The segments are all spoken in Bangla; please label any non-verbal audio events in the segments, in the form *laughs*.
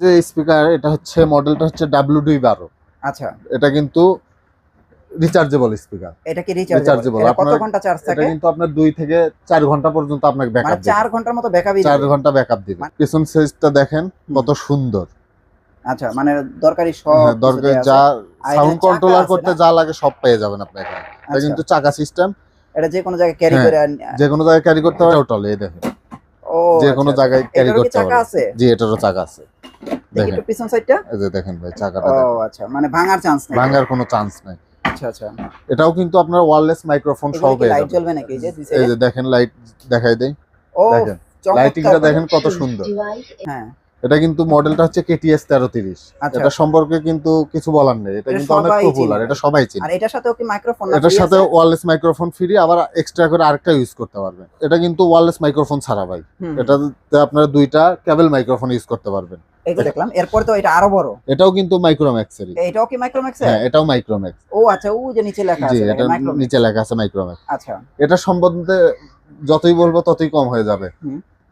যে স্পিকার এটা হচ্ছে মডেলটা হচ্ছে ডাব্লিউ দুই বারো আচ্ছা। এটা কিন্তু রিচার্জেবল স্পিকার এটা কি রিচার্জেবল কত ঘণ্টা চার্জ এটা থাকে? কিন্তু আপনার দুই থেকে চার ঘণ্টা পর্যন্ত আপনাকে মানে ব্যাকআপ চার ঘণ্টার মতো ব্যাকআপই চার ঘণ্টা ব্যাকআপ দিবে। মানে- পিছন সাইজটা দেখেন কত সুন্দর। আচ্ছা মানে দরকারি সব হ্যাঁ, দরকার। যা সাউন্ড কন্ট্রোলার করতে যা লাগে সব পেয়ে যাবেন আপনি এখানে। এটা আচ্ছা, কিন্তু চাকা সিস্টেম এটা যে কোনো জায়গায় ক্যারি করে যে কোনো জায়গায় ক্যারি করতে পারে ওটালে এই দেখেন। ও যে কোনো আচ্ছা, জায়গায় ক্যারি করতে চাকা পারে আছে? জি এটারও চাকা আছে। দেখি একটু পিছন সাইডটা? এই যে দেখেন ভাই চাকাটা ও আচ্ছা মানে ভাঙার চান্স নেই। ভাঙার কোনো চান্স নাই। আচ্ছা আচ্ছা। এটাও কিন্তু আপনার ওয়্যারলেস মাইক্রোফোন সহ পেয়ে লাইট জ্বলবে নাকি? এই যে এই যে? দেখেন লাইট দেখাই দেই। ও দেখেন লাইটিংটা দেখেন কত সুন্দর। হ্যাঁ। এটা কিন্তু মডেলটা হচ্ছে কেটিএস তেরো তিরিশ। আচ্ছা। এটা সম্পর্কে কিন্তু কিছু বলার নেই। এটা এটা কিন্তু অনেক পপুলার এটা সবাই চিনে। আর এটার সাথেও কি মাইক্রোফোন এটার সাথে ওয়্যারলেস মাইক্রোফোন ফ্রি আবার এক্সট্রা করে আরেকটা ইউজ করতে পারবেন। এটা কিন্তু ওয়্যারলেস মাইক্রোফোন ছাড়া ভাই। এটাতে আপনারা দুইটা কেবল মাইক্রোফোন ইউজ করতে পারবেন। এগুলো দেখলাম এরপর তো এটা আরও বড়। এটাও কিন্তু মাইক্রোম্যাক্সেরই এটাও কি মাইক্রোম্যাক্স হ্যাঁ এটাও মাইক্রোম্যাক্স ও আচ্ছা ও যে নিচে লেখা আছে এটা নিচে লেখা আছে মাইক্রোম্যাক্স আচ্ছা। এটা সম্বন্ধে যতই বলব ততই কম হয়ে যাবে।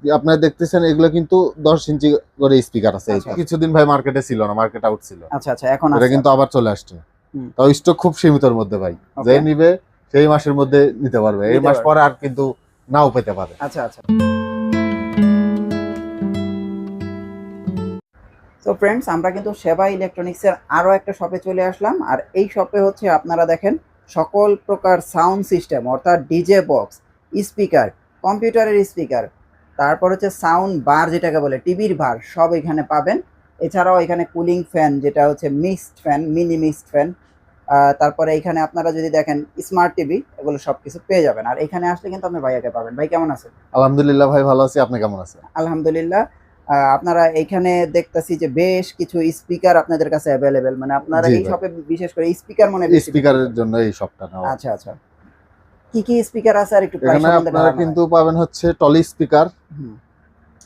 আপনারা দেখতেছেন এগুলো কিন্তু দশ ইঞ্চি করে স্পিকার আছে। আচ্ছা। কিছুদিন ভাই মার্কেটে ছিল না মার্কেট আউট ছিল। আচ্ছা আচ্ছা এখন এটা কিন্তু আবার চলে আসছে। তাও স্টক খুব সীমিতর মধ্যে ভাই। যে নিবে সেই মাসের মধ্যে নিতে পারবে। এই মাস। পরে আর কিন্তু নাও পেতে পারে। আচ্ছা আচ্ছা। তো ফ্রেন্ডস আমরা কিন্তু সেবা ইলেকট্রনিক্সের আরও একটা শপে চলে আসলাম। আর এই শপে হচ্ছে আপনারা দেখেন সকল প্রকার সাউন্ড সিস্টেম অর্থাৎ ডিজে বক্স স্পিকার কম্পিউটারের স্পিকার তারপর হচ্ছে সাউন্ড বার যেটাকে বলে টিভির বার সব এখানে পাবেন। এছাড়াও এখানে কুলিং ফ্যান যেটা হচ্ছে mixed fan mini mixed fan তারপরে এখানে আপনারা যদি দেখেন স্মার্ট টিভি এগুলো সব কিছু পেয়ে যাবেন। আর এখানে আসলে কিন্তু আপনি ভাইয়াকে পাবেন। ভাই কেমন আছেন? আলহামদুলিল্লাহ ভাই ভালো আছি। আপনি কেমন আছেন? আলহামদুলিল্লাহ। আপনারা এখানে দেখতেছি যে বেশ কিছু স্পিকার আপনাদের কাছে অ্যাভেলেবেল মানে আপনারা এই শপে বিশেষ করে স্পিকার মনে স্পিকারের জন্য এই নেওয়া। করেন। আচ্ছা আচ্ছা। কি কি স্পিকার আছে আর একটু প্রাইস এখানে আপনারা কিন্তু পাবেন হচ্ছে টলি স্পিকার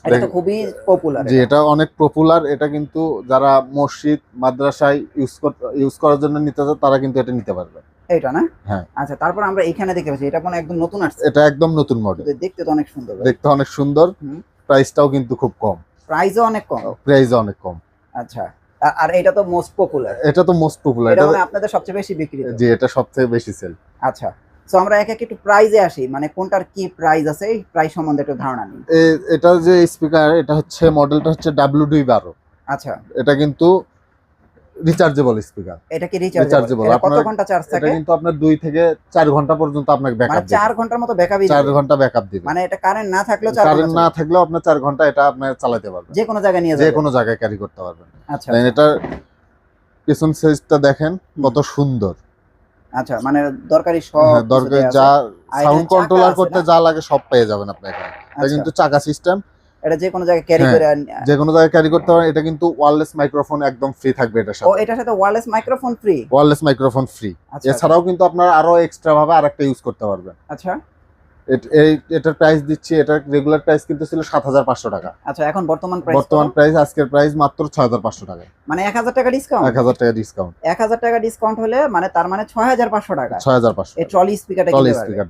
এটা তো খুবই পপুলার জি এটা অনেক পপুলার এটা কিন্তু যারা মসজিদ মাদ্রাসায় ইউজ ইউজ করার জন্য নিতে চায় তারা কিন্তু এটা নিতে পারবে। এটা না? হ্যাঁ। আচ্ছা তারপর আমরা এখানে দেখতে পাচ্ছি এটা মানে একদম নতুন আসছে। এটা একদম নতুন মডেল দেখতে তো অনেক সুন্দর। দেখতে অনেক সুন্দর। প্রাইসটাও কিন্তু খুব কম। প্রাইসও অনেক কম। প্রাইসও অনেক কম। আচ্ছা আর- এটা তো মোস্ট পপুলার এটা তো মোস্ট পপুলার এটা মানে আপনাদের সবচেয়ে বেশি বিক্রি জি এটা সবচেয়ে বেশি সেল আচ্ছা সো আমরা এক এক একটু প্রাইজে আসি মানে কোনটার কি প্রাইস আছে এই প্রাইস সম্বন্ধে একটু ধারণা নিই এটা যে স্পিকার এটা হচ্ছে মডেলটা হচ্ছে ডাব্লিউ দুই বারো। আচ্ছা। এটা কিন্তু রিচার্জেবল স্পিকার এটা কি রিচার্জেবল কত ঘণ্টা চার্জ এটা থাকে? কিন্তু আপনার দুই থেকে চার ঘণ্টা পর্যন্ত আপনাকে মানে ব্যাকআপ চার ঘণ্টার মতো ব্যাকআপই চার ঘণ্টা ব্যাকআপ দিবে। মানে এটা কারেন্ট না থাকলেও চার কারেন্ট না থাকলেও আপনার চার ঘণ্টা এটা আপনি চালাতে পারবেন। যে কোনো জায়গায় নিয়ে যে কোনো জায়গায় ক্যারি করতে পারবেন। আচ্ছা Then এটার পিছন সাইজটা দেখেন কত সুন্দর। আচ্ছা মানে দরকারি সব হ্যাঁ, দরকার যা সাউন্ড কন্ট্রোলার করতে যা লাগে সব পেয়ে যাবেন আপনি এখানে। এটা আচ্ছা, কিন্তু চাকা সিস্টেম এটা যে কোনো জায়গায় ক্যারি করে আন- যে কোনো জায়গায় ক্যারি করতে পারেন এটা কিন্তু ওয়্যারলেস মাইক্রোফোন একদম ফ্রি থাকবে এটার ও সাথে। এটার সাথে wireless microphone free wireless microphone free এছাড়াও কিন্তু আপনার আরও এক্সট্রা ভাবে আরেকটা ইউজ করতে পারবেন। আচ্ছা। এটার প্রাইস দিচ্ছি এটার রেগুলার প্রাইস কিন্তু ছিল সাত হাজার পাঁচশো টাকা। আচ্ছা এখন বর্তমান প্রাইস বর্তমান প্রাইস আজকের প্রাইস মাত্র ছয় হাজার পাঁচশো টাকা। মানে এক হাজার টাকা ডিসকাউন্ট এক হাজার টাকা ডিসকাউন্ট এক হাজার টাকা ডিসকাউন্ট হলে মানে তার মানে ছয় হাজার পাঁচশো টাকা। ছয় হাজার পাঁচশো এই ট্রলি স্পিকারটা পারবে। স্পিকার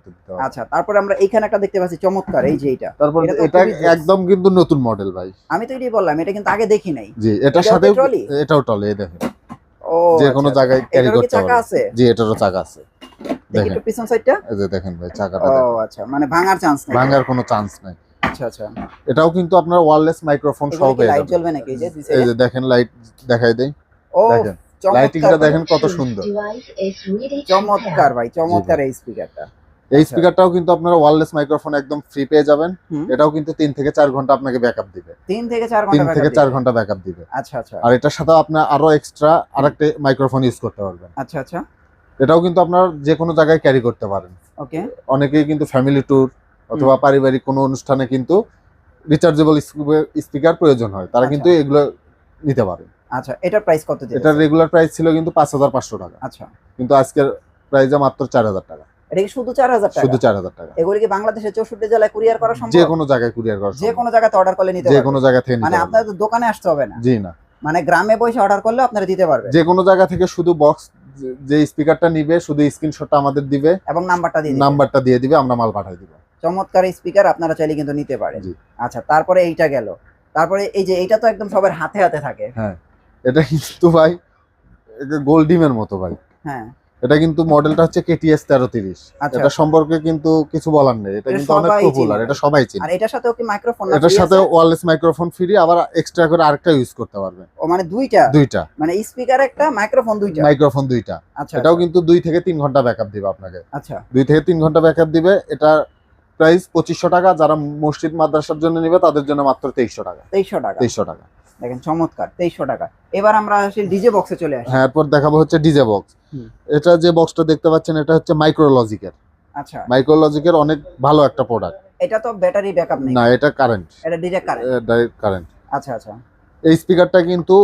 আচ্ছা তারপরে আমরা এখানে একটা দেখতে পাচ্ছি চমৎকার এই যে এটা। তারপর এটা। একদম কিন্তু নতুন মডেল ভাই। আমি তো এটাই বললাম এটা কিন্তু আগে দেখি নাই। জি এটার সাথে এটাও টলে এই দেখেন। যে কোনো আচ্ছা, জায়গায় আচ্ছা। ক্যারি করতে চাকা জি এটারও চাকা আছে। দেখেন। একটু পিছন সাইডটা। এই যে দেখেন ভাই চাকাটা ও আচ্ছা মানে ভাঙার চান্স নাই। ভাঙার কোনো চান্স নাই। আচ্ছা আচ্ছা। এটাও কিন্তু আপনার ওয়্যারলেস মাইক্রোফোন সহ পেয়ে লাইট জ্বলবে নাকি এই যে এই যে দেখেন লাইট দেখাই দেই। ও দেখেন। লাইটিংটা দেখেন কত সুন্দর। চমৎকার ভাই চমৎকার এই স্পিকারটা এই আচ্ছা। স্পিকারটাও কিন্তু আপনারা ওয়্যারলেস মাইক্রোফোন একদম ফ্রি পেয়ে যাবেন। এটাও কিন্তু তিন থেকে চার ঘণ্টা আপনাকে ব্যাকআপ দিবে। তিন থেকে চার তিন ঘণ্টা থেকে backup চার দিবে। ঘণ্টা ব্যাকআপ দিবে। আচ্ছা আচ্ছা। আর এটার সাথে আপনার আরও এক্সট্রা আরেকটা মাইক্রোফোন ইউজ করতে পারবেন। আচ্ছা আচ্ছা। এটাও কিন্তু আপনার যে কোনো জায়গায় ক্যারি করতে পারেন। ওকে। অনেকেই কিন্তু ফ্যামিলি ট্যুর অথবা পারিবারিক কোনো অনুষ্ঠানে কিন্তু রিচার্জেবল স্পিকার প্রয়োজন হয়। তারা কিন্তু আচ্ছা। এগুলো নিতে পারে আচ্ছা এটার প্রাইস কত এটার রেগুলার প্রাইস ছিল কিন্তু পাঁচ হাজার পাঁচশো টাকা। আচ্ছা। কিন্তু আজকের প্রাইসে মাত্র চার হাজার টাকা। এটা কি শুধু চার হাজার টাকা? শুধু চার হাজার টাকা। এগুলি কি বাংলাদেশের চৌষট্টি জেলায় কুরিয়ার করা সম্ভব? যে কোনো জায়গায় কুরিয়ার করা যে কোনো জায়গাতে অর্ডার করলে নিতে যে কোনো জায়গা থেকে মানে পারবেন। দোকানে আসতে হবে না। জি না। মানে গ্রামে বসে অর্ডার করলে আপনারা দিতে পারবে যে কোনো জায়গা থেকে শুধু বক্স যে স্পিকারটা নিবে শুধু স্ক্রিনশটটা আমাদের দিবে এবং নাম্বারটা দিয়ে নাম্বারটা দিয়ে দিবে আমরা মাল পাঠাই দিব। চমৎকার স্পিকার আপনারা চাইলে কিন্তু নিতে পারেন। জি। আচ্ছা তারপরে এইটা গেল। তারপরে এই যে এটা তো একদম সবার হাতে হাতে থাকে। হ্যাঁ। এটা কিন্তু ভাই গোল্ড ডিমের মতো ভাই। হ্যাঁ। এটা কিন্তু মডেলটা হচ্ছে কেটিএস তেরো তিরিশ। আচ্ছা। এটা সম্পর্কে কিন্তু কিছু বলার নেই। এটা কিন্তু অনেক পপুলার এটা সবাই চিনে। এটার সাথেও কি মাইক্রোফোন এটার সাথে ওয়ারলেস মাইক্রোফোন ফ্রি আবার এক্সট্রা করে আরেকটা ইউজ করতে পারবে। ও মানে দুইটা? দুইটা। মানে স্পিকার একটা মাইক্রোফোন দুইটা? মাইক্রোফোন দুইটা। আচ্ছা এটাও কিন্তু দুই থেকে তিন ঘণ্টা ব্যাকআপ দিবে আপনাকে। আচ্ছা। দুই থেকে তিন ঘণ্টা ব্যাকআপ দিবে। এটা প্রাইস পঁচিশশো টাকা। যারা মসজিদ মাদ্রাসার জন্য নিবে তাদের জন্য মাত্র তেইশশো টাকা। তেইশশো টাকা। তেইশশো টাকা। দেখেন চমৎকার তেইশশো টাকা। এবার আমরা আসি ডিজে বক্সে চলে আসি। হ্যাঁ এরপর দেখাবো হচ্ছে ডিজে বক্স। এটা যে বক্সটা দেখতে পাচ্ছেন এটা হচ্ছে মাইক্রোলজিকের আচ্ছা। মাইক্রোলজিকের অনেক ভালো একটা প্রোডাক্ট এটা তো ব্যাটারি ব্যাকআপ নেই। না এটা কারেন্ট এটা ডাইরেক্ট কারেন্ট ডাইরেক্ট কারেন্ট আচ্ছা আচ্ছা। এই স্পিকারটা কিন্তু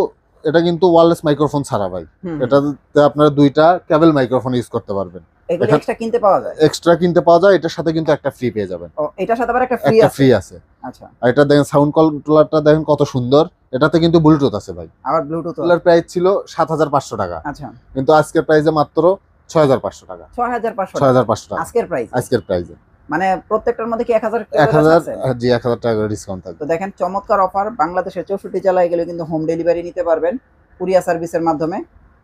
এটা কিন্তু ওয়্যারলেস মাইক্রোফোন ছাড়া ভাই। এটাতে আপনারা দুইটা কেবল মাইক্রোফোন ইউজ করতে পারবেন। এক্সট্রা কিনতে পাওয়া যায়? এক্সট্রা কিনতে পাওয়া যায় এটার সাথে কিন্তু একটা ফ্রি পেয়ে যাবেন। ও এটার সাথে আবার একটা ফ্রি আছে? ফ্রি আছে। আচ্ছা। আর এটা দেখেন সাউন্ড কন্ট্রোলারটা দেখেন কত সুন্দর। এটাতে কিন্তু ব্লুটুথ আছে ভাই। আবার ব্লুটুথ এগুলোর প্রাইস ছিল সাত হাজার পাঁচশো টাকা। আচ্ছা। কিন্তু আজকের প্রাইসে মাত্র ছয় হাজার পাঁচশো টাকা। ছয় হাজার পাঁচশো ছয় হাজার পাঁচশো টাকা। আজকের প্রাইস আজকের প্রাইসে মানে প্রত্যেকটার মধ্যে কি এক হাজার এক জি এক হাজার টাকা ডিসকাউন্ট থাকবে। তো দেখেন চমৎকার অফার বাংলাদেশের চৌষট্টি জেলায় গেলে কিন্তু হোম ডেলিভারি নিতে পারবেন কুরিয়ার সার্ভিসের মাধ্যমে।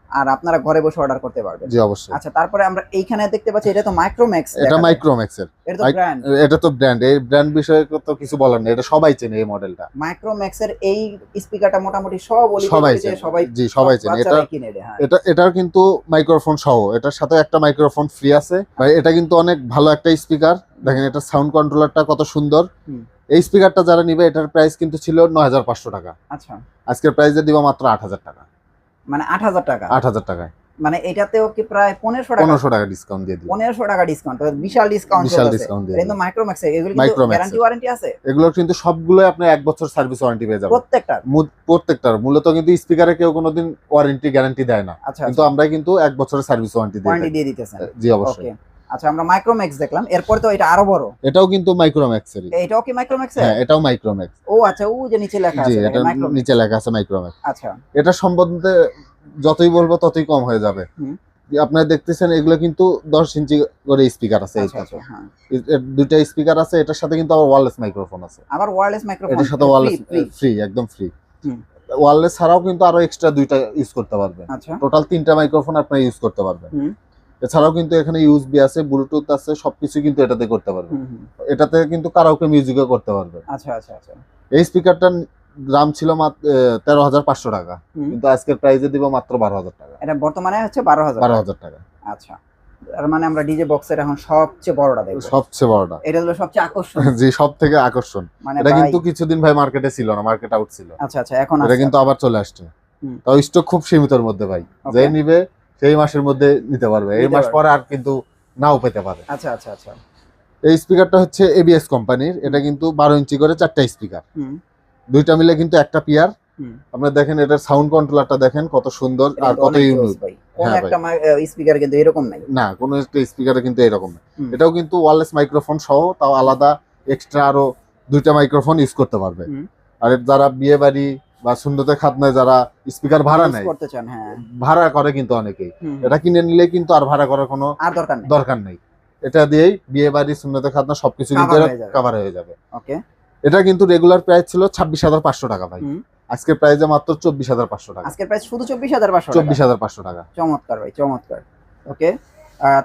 আর আপনারা ঘরে বসে অর্ডার করতে পারবেন। জি অবশ্যই। আচ্ছা তারপরে আমরা এইখানে দেখতে পাচ্ছি এটা তো মাইক্রোম্যাক্স এটা মাইক্রোম্যাক্সের এটা তো ব্র্যান্ড এটা তো ব্র্যান্ড এই ব্র্যান্ড বিষয়ে তো কিছু বলার নেই। এটা সবাই চেনে এই মডেলটা মাইক্রোম্যাক্স এর এই স্পিকারটা মোটামুটি সব অলিতে সবাই চেনে। সবাই জি সবাই চেনে। এটা হ্যাঁ। এটা এটার কিন্তু মাইক্রোফোন সহ। এটার সাথে একটা মাইক্রোফোন ফ্রি আছে। ভাই এটা কিন্তু অনেক ভালো একটা স্পিকার দেখেন এটা সাউন্ড কন্ট্রোলারটা কত সুন্দর। এই স্পিকারটা যারা নিবে এটার প্রাইস কিন্তু ছিল নয় হাজার পাঁচশো টাকা। আচ্ছা। আজকের প্রাইসে দিব মাত্র আট হাজার টাকা। মানে আট হাজার টাকা। আট হাজার টাকায়। মানে এটাতেও কি প্রায় পনেরোশো টাকা? পনেরোশো টাকা ডিসকাউন্ট দিয়ে দিই পনেরোশো টাকা ডিসকাউন্ট বিশাল ডিসকাউন্ট বিশাল ডিসকাউন্ট দিয়ে কিন্তু মাইক্রোম্যাক্স এগুলো কিন্তু গ্যারান্টি ওয়ারেন্টি আছে? এগুলো কিন্তু সবগুলো আপনি এক বছর সার্ভিস ওয়ারেন্টি পেয়ে যাবেন। প্রত্যেকটা প্রত্যেকটার। মূলত কিন্তু স্পিকারে কেউ কোনোদিন ওয়ারেন্টি গ্যারান্টি দেয় না। আচ্ছা কিন্তু আমরা কিন্তু এক বছরের সার্ভিস ওয়ারেন্টি দিয়ে ওয়ারেন্টি দিয়ে দিতেছেন। জি অবশ্যই। ওকে আচ্ছা আমরা মাইক্রোম্যাক্স দেখলাম। এরপর তো এটা আরও বড়। এটাও কিন্তু মাইক্রোম্যাক্সেরই এটাও কি মাইক্রোম্যাক্স হ্যাঁ এটাও মাইক্রোম্যাক্স ও আচ্ছা ও যে নিচে লেখা আছে এটা নিচে লেখা আছে মাইক্রোম্যাক্স আচ্ছা। এটা সম্বন্ধে যতই বলব ততই কম হয়ে যাবে। আপনারা দেখতেছেন এগুলো কিন্তু দশ ইঞ্চি করে স্পিকার আছে আচ্ছা আচ্ছা হ্যাঁ। দুইটা স্পিকার আছে এটার সাথে কিন্তু আবার ওয়্যারলেস মাইক্রোফোন আছে। আবার ওয়্যারলেস মাইক্রোফোন এটার সাথে ওয়্যারলেস ফ্রি একদম ফ্রি। ওয়্যারলেস ছাড়াও কিন্তু আরও এক্সট্রা দুইটা ইউজ করতে পারবেন। আচ্ছা। টোটাল তিনটা মাইক্রোফোন আপনি ইউজ করতে পারবেন। এছাড়াও কিন্তু এখানে ইউএসবি আছে ব্লুটুথ আছে সবকিছু কিন্তু এটাতে করতে হুম। এটাতে কিন্তু কারাওকে মিউজিকও করতে পারবে। আচ্ছা আচ্ছা আচ্ছা। এই স্পিকারটার দাম ছিল মাত্র তেরো হাজার পাঁচশো টাকা। কিন্তু আজকের প্রাইসে দিব মাত্র বারো হাজার টাকা। এটা বর্তমানে হচ্ছে বারো হাজার। বারো হাজার টাকা। আচ্ছা। তার মানে আমরা ডিজে বক্সের এখন সবচেয়ে বড়টা দেখব। সবচেয়ে বড়টা। এটা হলো সবচেয়ে আকর্ষণ। *laughs* জি সব থেকে আকর্ষণ। মানে এটা কিন্তু কিছুদিন ভাই মার্কেটে ছিল না মার্কেট আউট ছিল। আচ্ছা আচ্ছা এখন এটা কিন্তু আবার চলে আসছে। তাও স্টক খুব সীমিতর মধ্যে ভাই। যে. নিবে সেই মাসের মধ্যে নিতে পারবে। এই মাস পরে আর কিন্তু নাও পেতে পারে। আচ্ছা আচ্ছা আচ্ছা। এই স্পিকারটা হচ্ছে এবিএস কোম্পানির এটা কিন্তু বারো ইঞ্চি করে চারটা স্পিকার দুইটা মিলে কিন্তু একটা পিয়ার আপনারা দেখেন এটার সাউন্ড কন্ট্রোলারটা দেখেন কত সুন্দর আর কত ইউনিক। কোন হ্যাঁ একটা স্পিকার কিন্তু এরকম নাই। না কোনো একটা স্পিকারে কিন্তু এরকম না। এটাও কিন্তু ওয়ারলেস মাইক্রোফোন সহ তাও আলাদা এক্সট্রা আরও দুইটা মাইক্রোফোন ইউজ করতে পারবে। আর যারা বিয়ে বাড়ি বা সুন্দরতে খাতনায় যারা স্পিকার ভাড়া নেয় করতে চান হ্যাঁ। ভাড়া করে কিন্তু অনেকেই। এটা কিনে নিলে কিন্তু আর ভাড়া করার কোনো আর দরকার নেই। দরকার নেই। এটা দিয়েই বিয়ে বাড়ি সুন্নতে খাতনা সবকিছু কিন্তু। কভার হয়ে যাবে। ওকে। এটা কিন্তু রেগুলার প্রাইস ছিল ছাব্বিশ হাজার পাঁচশো টাকা ভাই। আজকের প্রাইসে মাত্র চব্বিশ হাজার পাঁচশো টাকা। আজকের প্রাইস শুধু চব্বিশ হাজার পাঁচশো চব্বিশ হাজার পাঁচশো টাকা। চমৎকার ভাই চমৎকার। ওকে?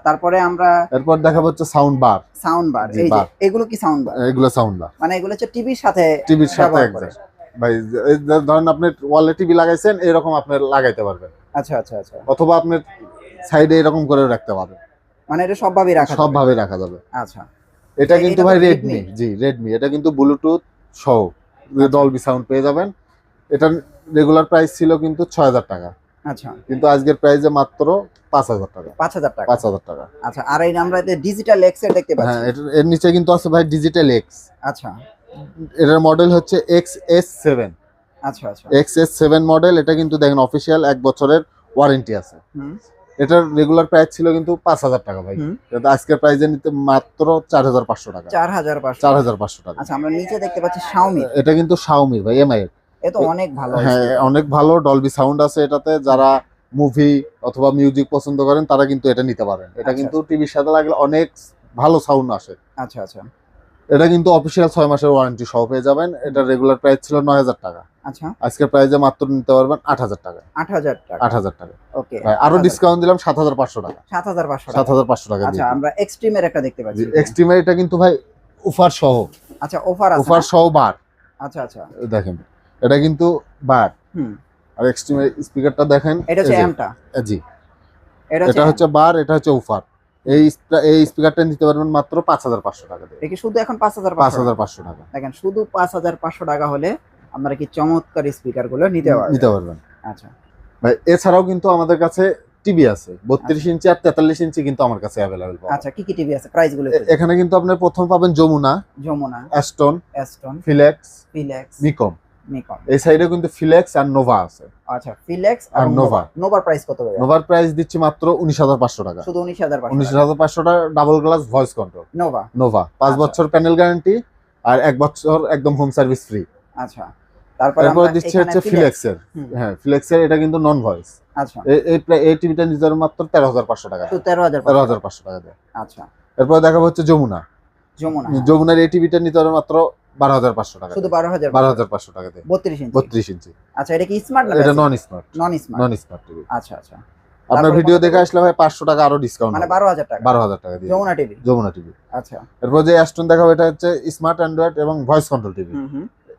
তারপরে আমরা এরপর দেখা হচ্ছে সাউন্ড বার সাউন্ড বার এই যে এগুলো কি সাউন্ড বার এগুলো সাউন্ড বার মানে এগুলো হচ্ছে টিভির সাথে টিভির সাথে। ভাই ধরেন আপনি ওয়ালে টিভি লাগাইছেন এরকম আপনি লাগাইতে পারবেন। আচ্ছা আচ্ছা আচ্ছা। অথবা আপনি সাইডে এরকম করে রাখতে পারবেন। মানে এটা সবভাবেই রাখা সব যাবে। ভাবে রাখা যাবে। আচ্ছা। এটা কিন্তু ভাই রেডমি জি রেডমি এটা কিন্তু ব্লুটুথ সহ। ডলবি সাউন্ড পেয়ে যাবেন। এটার রেগুলার প্রাইস ছিল কিন্তু ছয় হাজার টাকা। আচ্ছা। কিন্তু আজকের প্রাইসে মাত্র পাঁচ হাজার টাকা। পাঁচ হাজার টাকা। পাঁচ হাজার টাকা। আচ্ছা আর এই আমরা ডিজিটাল এক্সের দেখতে পাচ্ছি। হ্যাঁ এর নিচে কিন্তু আছে ভাই ডিজিটাল এক্স আচ্ছা। এটার মডেল হচ্ছে এক্স এস সেভেন আচ্ছা আচ্ছা। এক্স এস সেভেন মডেল এটা কিন্তু দেখেন অফিসিয়াল এক বছরের ওয়ারেন্টি আছে। এটার রেগুলার প্রাইস ছিল কিন্তু পাঁচ হাজার টাকা ভাই। আজকের প্রাইসে নিতে মাত্র চার হাজার পাঁচশো টাকা। চার হাজার চার হাজার পাঁচশো টাকা। আচ্ছা আমরা নিচে দেখতে পাচ্ছি শাওমি এটা কিন্তু শাওমির ভাই এমআই এর। তো অনেক ভালো হ্যাঁ অনেক ভালো ডলবি সাউন্ড আছে এটাতে। যারা মুভি অথবা মিউজিক পছন্দ করেন তারা কিন্তু এটা নিতে পারেন। এটা আচ্ছা, কিন্তু টিভির সাথে লাগলে অনেক ভালো সাউন্ড আসে। আচ্ছা আচ্ছা। এটা কিন্তু অফিসিয়াল ছয় মাসের ওয়ারেন্টি সহ পেয়ে যাবেন। এটা রেগুলার প্রাইস ছিল নয় হাজার টাকা। আচ্ছা। আজকের প্রাইসে মাত্র নিতে পারবেন আট হাজার টাকা। আট হাজার টাকা। আট হাজার টাকা। ওকে। ভাই, আরও ডিসকাউন্ট দিলাম সাত হাজার পাঁচশো টাকা। সাত হাজার পাঁচশো সাত টাকা হাজার পাঁচশো টাকা আচ্ছা আমরা এক্সট্রিমের একটা দেখতে পাচ্ছি। এক্সট্রিমের এটা কিন্তু ভাই উফার সহ। আচ্ছা অফার আছে উফার সহ বার। আচ্ছা আচ্ছা। দেখেন এটা কিন্তু বার। হুম। আর এক্সট্রিমের স্পিকারটা দেখেন এটা হচ্ছে এমটা জি। এটা হচ্ছে বার এটা হচ্ছে উফার এই এই স্পিকারটা নিতে পারবেন মাত্র পাঁচ হাজার পাঁচশো টাকা কি শুধু এখন পাঁচ হাজার পাঁচ হাজার পাঁচশো টাকা। দেখেন শুধু পাঁচ হাজার পাঁচশো টাকা হলে আপনারা কি চমৎকার স্পিকারগুলো নিতে পারবেন? নিতে পারবেন। আচ্ছা। ভাই এছাড়াও কিন্তু আমাদের কাছে টিভি আছে। বত্রিশ ইঞ্চি আর তেতাল্লিশ ইঞ্চি কিন্তু আমার কাছে অ্যাভেলেবেল আচ্ছা কি কি টিভি আছে? প্রাইসগুলো এখানে কিন্তু আপনি প্রথম পাবেন Jamuna Jamuna Aston Aston Philex Philex নিকম নিকন এই সাইডে কিন্তু ফিলেক্স আর নোভা আছে। আচ্ছা ফিলেক্স আর নোভা। নোভা নোভার প্রাইস কত হবে নোভার প্রাইস দিচ্ছি মাত্র উনিশ হাজার পাঁচশো টাকা। শুধু উনিশ হাজার উনিশ পাঁচশো হাজার পাঁচশো টাকা double glass voice control Nova Nova পাঁচ আচ্ছা। বছর প্যানেল গ্যারান্টি আর এক বছর একদম হোম সার্ভিস ফ্রি আচ্ছা। তারপরে দিচ্ছে হচ্ছে ফিলেক্সের হ্যাঁ ফিলেক্সের এটা কিন্তু নন ভয়েস আচ্ছা। এই টিভিটা পারবেন মাত্র তেরো হাজার পাঁচশো টাকা। তো তেরো হাজার তেরো হাজার পাঁচশো টাকা দেয়। আচ্ছা। এরপর দেখাবো হচ্ছে যমুনা। যমুনা। যমুনার এই টিভিটা নিতে মাত্র বারো হাজার পাঁচশো টাকা শুধু বারো হাজার বারো হাজার পাঁচশো টাকা বত্রিশ ইঞ্চি? বত্রিশ ইঞ্চি। আচ্ছা এটা কি স্মার্ট এটা non smart non smart non smart TV আচ্ছা আচ্ছা। আপনার ভিডিও দেখে আসলে ভাই পাঁচশো টাকা আরও ডিসকাউন্ট মানে বারো হাজার টাকা। বারো হাজার টাকা দিয়ে। যমুনা টিভি যমুনা টিভি আচ্ছা। এরপর যে অ্যাস্টন দেখাবো এটা হচ্ছে স্মার্ট অ্যান্ড্রয়েড এবং ভয়েস কন্ট্রোল টিভি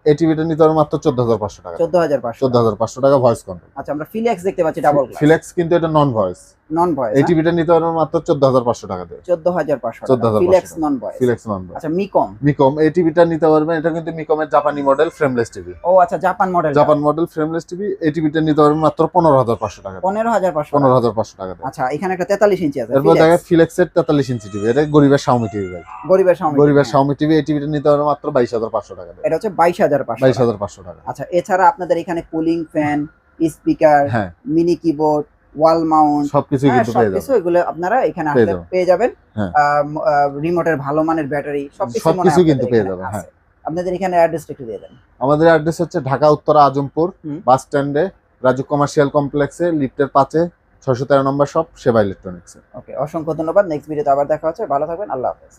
এই টিভিটা নিতে মাত্র চোদ্দ হাজার পাঁচশো টাকা। চোদ্দ হাজার পাঁচশো। চোদ্দ হাজার পাঁচশো টাকা ভয়েস কন্ট্রোল আচ্ছা আমরা ফিলেক্স দেখতে পাচ্ছি ডাবল ফিলেক্স কিন্তু এটা নন ভয়েস নন ভয়েস এই টিভিটা নিতে পারবেন মাত্র চোদ্দ হাজার পাঁচশো টাকা দিয়ে। চোদ্দ হাজার পাঁচশো 14,500 ফিলেক্স। নন ভয়েস ফিলেক্স নন ভয়েস আচ্ছা মিকম মিকম এই টিভিটা নিতে পারবেন এটা কিন্তু মিকমের জাপানি মডেল ফ্রেমলেস টিভি ও আচ্ছা Japan model Japan model frameless TV এই টিভিটা নিতে পারবেন মাত্র পনেরো হাজার পাঁচশো টাকা দিয়ে। পনেরো হাজার পাঁচশো পনেরো হাজার পাঁচশো টাকা দিয়ে। আচ্ছা এখানে একটা তেতাল্লিশ ইঞ্চি আছে এরপর Philips, দেখে ফিলেক্সের তেতাল্লিশ ইঞ্চি টিভি এটা গরিবের শাওমি টিভি ভাই। গরিবের সামনে গরিবের শাওমি টিভি এই টিভিটা নিতে পারবেন মাত্র বাইশ হাজার পাঁচশো টাকা দিয়ে। এটা হচ্ছে বাইশ হাজার পাঁচশো বাইশ হাজার পাঁচশো টাকা। আচ্ছা এছাড়া আপনাদের এখানে কুলিং ফ্যান স্পিকার হ্যাঁ মিনি কিবোর্ড ওয়াল মাউন্ট সবকিছুই হ্যাঁ কিন্তু পেয়ে সবকিছু যাবেন এগুলো আপনারা এখানে আসলে পেয়ে যাবেন। হ্যাঁ। রিমোটের ভালো মানের ব্যাটারি সবকিছু কিন্তু পেয়ে যাবেন, হ্যাঁ। আপনাদের এখানে অ্যাড্রেসটা একটু দিয়ে দেন। আমাদের অ্যাড্রেস হচ্ছে ঢাকা উত্তরা আজমপুর। বাস স্ট্যান্ডে রাজু কমার্শিয়াল কমপ্লেক্সে লিফটের পাঁচে ছয়শো তেরো নম্বর শপ সেবা ইলেকট্রনিক্স ওকে অসংখ্য ধন্যবাদ। নেক্সট ভিডিওতে আবার দেখা হচ্ছে। ভালো থাকবেন। আল্লাহ হাফেজ।